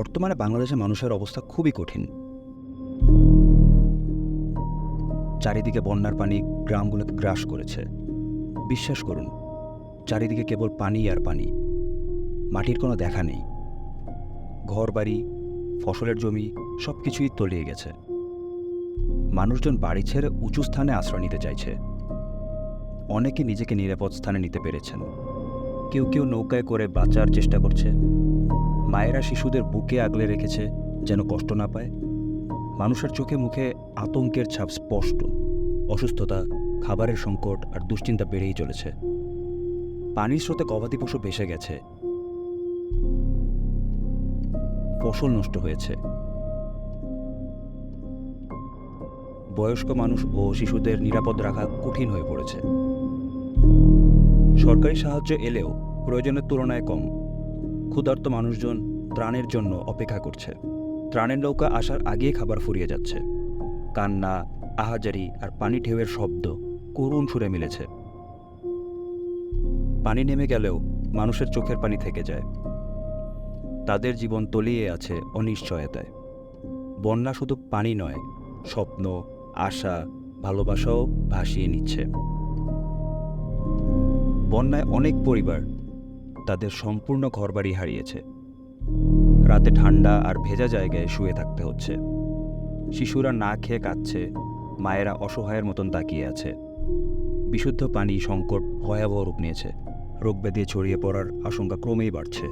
বর্তমানে বাংলাদেশের মানুষের অবস্থা খুবই কঠিন। চারিদিকে বন্যার পানি গ্রামগুলোকে গ্রাস করেছে। বিশ্বাস করুন, চারিদিকে কেবল পানি আর পানি। মাটির কোনো দেখা নেই। ঘর বাড়ি ফসলের জমি সব কিছুই তলিয়ে গেছে। মানুষজন বাড়ি ছেড়ে উঁচু স্থানে আশ্রয় নিতে চাইছে। অনেকে নিজেকে নিরাপদ স্থানে নিতে পেরেছেন। কেউ কেউ নৌকায় করে বাঁচার চেষ্টা করছে। মায়েরা শিশুদের বুকে আগলে রেখেছে যেন কষ্ট না পায়। মানুষের চোখে মুখে আতঙ্কের ছাপ স্পষ্ট। অসুস্থতা, খাবারের সংকট আর দুশ্চিন্তা বেড়েই চলেছে। পানির স্রোতে গবাদি পশু ভেসে গেছে। ফসল নষ্ট হয়েছে। বয়স্ক মানুষ ও শিশুদের নিরাপদ রাখা কঠিন হয়ে পড়েছে। সরকারি সাহায্য এলেও প্রয়োজনের তুলনায় কম। ক্ষুধার্ত মানুষজন ত্রাণের জন্য অপেক্ষা করছে। ত্রাণের নৌকা আসার আগেই খাবার ফুরিয়ে যাচ্ছে। কান্না, আহাজারি আর পানি ঢেউয়ের শব্দ করুণ সুরে মিলেছে। পানি নেমে গেলেও মানুষের চোখের পানি থেকে যায়। তাদের জীবন তলিয়ে আছে অনিশ্চয়তায়। বন্যা শুধু পানি নয়, স্বপ্ন, আশা, ভালোবাসাও ভাসিয়ে নিচ্ছে। বন্যায় অনেক পরিবার তাদের সম্পূর্ণ ঘরবাড়ি হারিয়েছে। রাতে ঠান্ডা আর ভেজা জায়গায় শুয়ে থাকতে হচ্ছে। শিশুরা না খেয়ে কাঁদছে, মায়েরা অসহায়ের মতন তাকিয়ে আছে। বিশুদ্ধ পানি সংকট ভয়াবহ রূপ নিয়েছে। রোগব্যাধি ছড়িয়ে পড়ার আশঙ্কা ক্রমেই বাড়ছে।